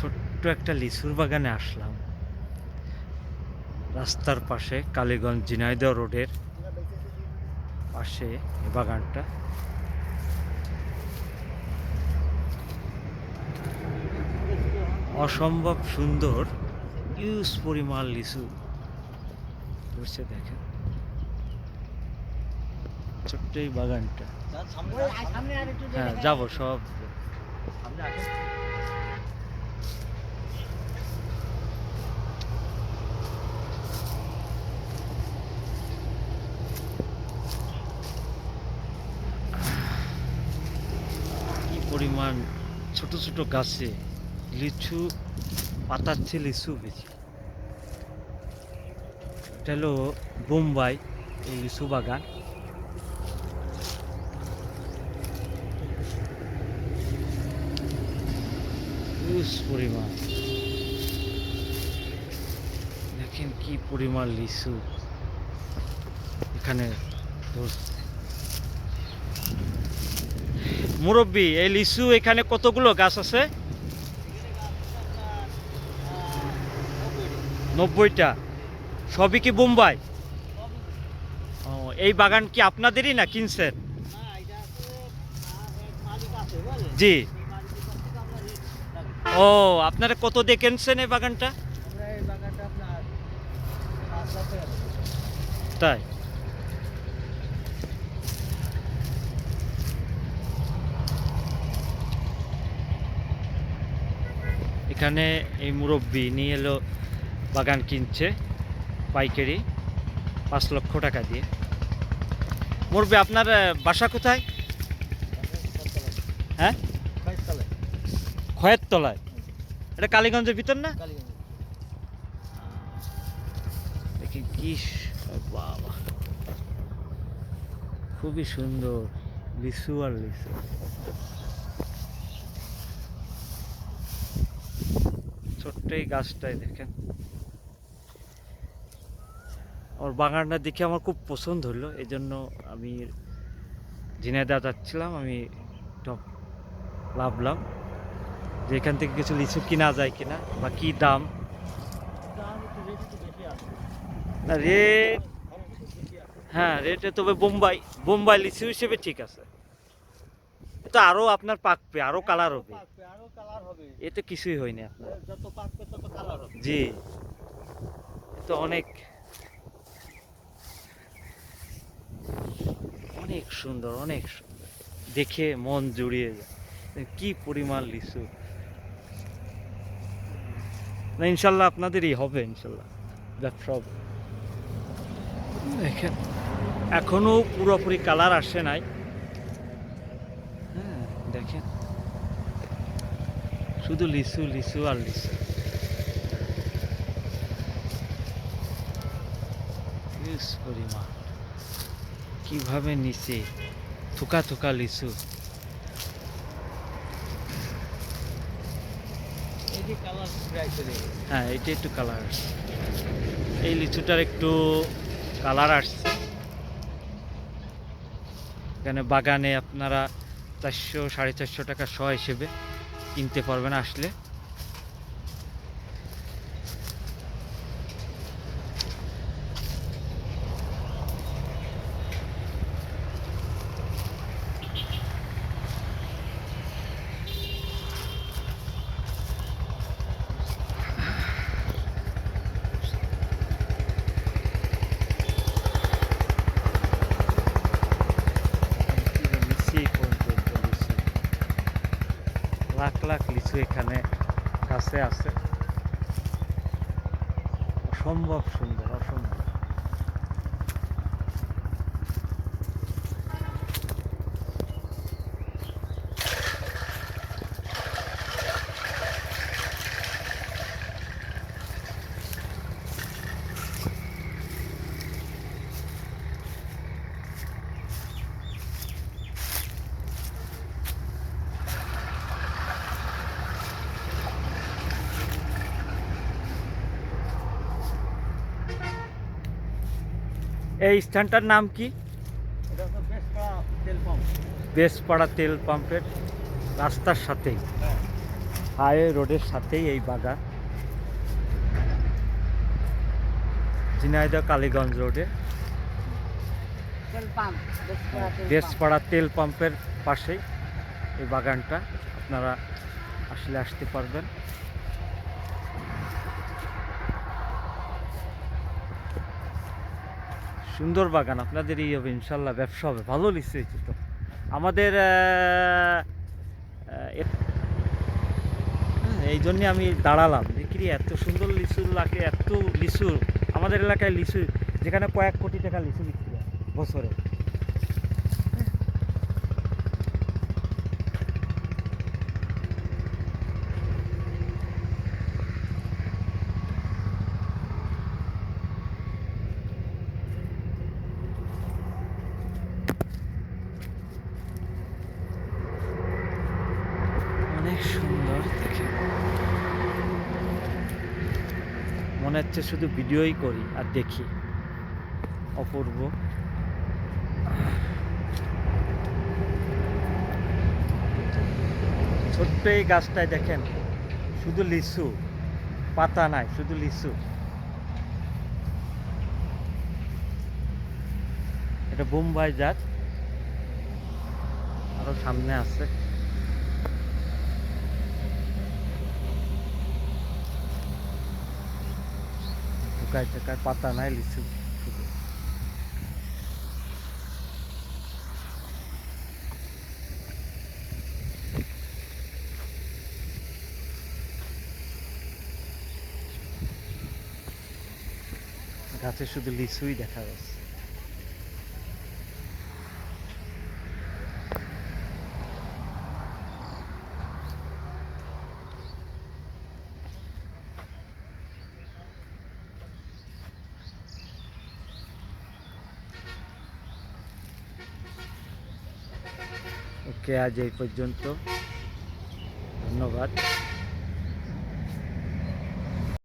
ছোট্ট একটা লিচুর বাগানে আসলাম। রাস্তার পাশে কালীগঞ্জ ঝিনাইদহ রোডের পাশে বাগানটা। অসম্ভব সুন্দর ইউজ পরিমাণ লিচু ধরছে দেখেন। ছোট্ট এই বাগানটা। হ্যাঁ যাব সব। পরিমাণ ছোট ছোট গাছে লিচু, পাতার চেয়ে লিচু বেশি। এটা হলো বোম্বাই এই লিচু বাগান। পরিমাণ। দেখেন কি পরিমাণ লিচু এখানে ধরছে। মুরব্বী এই লিচু এখানে কতগুলো গাছ আছে? নব্বইটা। সবই কি বোম্বাই? ও এই বাগান কি আপনাদেরই না কিনছেন? জি। ও আপনারা কত দিয়ে কিনছেন এই বাগানটা? তাই? এখানে এই মুরব্বী নিয়ে এলো বাগান কিনছে, পাইকারি, পাঁচ লক্ষ টাকা দিয়ে। মুরব্বি, আপনার বাসা কোথায়? হ্যাঁ? খয়ের তলায় এটা কালীগঞ্জের ভিতর না? দেখি, কি বাবা। খুবই সুন্দর লিচু আর লিচু ছোট্ট এই গাছটাই দেখেন। ওর বাগানটা দেখে আমার খুব পছন্দ হলো এই জন্য আমি ঝিনাইদা যাচ্ছিলাম, আমি টপ ভাবলাম যে এখান থেকে কিছু লিচু কিনা যায় কিনা বা কি দাম। না, রেট হ্যাঁ রেটে তবে বোম্বাই বোম্বাই লিচু হিসেবে ঠিক আছে। তো আরও আপনার পাকবে আরও কালার হবে। কালার হবে। এতে কিছুই হয়নি আপনার। যত পাকবে তত কালার হবে। জি। তো অনেক অনেক সুন্দর অনেক সুন্দর। দেখে মন জুড়িয়ে যায়। কি পরিমাণ লিচু। না ইনশাল্লাহ আপনাদেরই হবে ইনশাল্লাহ। ব্যবসা হবে দেখেন এখনও পুরোপুরি কালার আসে নাই। হ্যাঁ দেখেন। শুধু লিচু লিচু আর লিচু। পরিমাণ কীভাবে নিচে থুকা থুকা লিচু। কালার হ্যাঁ এটা একটু কালার আসছে এই লিচুটার একটু কালার আসছে। এখানে বাগানে আপনারা চারশো সাড়ে চারশো টাকা শ হিসেবে কিনতে পারবেন আসলে লিচি পর্যন্ত লিচু লাখ লিচু এখানে গাছে আছে। অসম্ভব সুন্দর অসম্ভব। এই স্থানটার নাম কি? এটা তো বেশ করা তেল পাম্প। বেসপাড়া তেল পাম্পের রাস্তার সাথেই। হ্যাঁ। হাইওয়ে রোডের সাথেই এই বাগান ঝিনাইদহ কালীগঞ্জ রোডে। বেশপাড়া দেশপাড়া তেল পাম্পের পাশেই এই বাগানটা। আপনারা আসলে আসতে পারবেন। সুন্দর বাগান, আপনাদের এই হবে, ইনশাল্লাহ ব্যবসা হবে। ভালো লিখছে তো আমাদের এই জন্যে আমি দাঁড়ালাম। দেখি এত সুন্দর লিচু লাগে, এত লিচু আমাদের এলাকায় লিচু, যেখানে কয়েক কোটি টাকা লিচু বিক্রি হয় বছরে অনেক সুন্দর দেখে মনে হচ্ছে শুধু ভিডিওই করি আর দেখি। অপূর্ব। ছোট্ট এই গাছটায় দেখেন, শুধু লিচু, পাতা নাই, শুধু লিচু। এটা বোম্বাই জাত। আরও সামনে আছে। টুকায় টাকায় পাতা নাই লিচু গাছে শুধু লিচুই দেখা যাচ্ছে। আজ এই পর্যন্ত ধন্যবাদ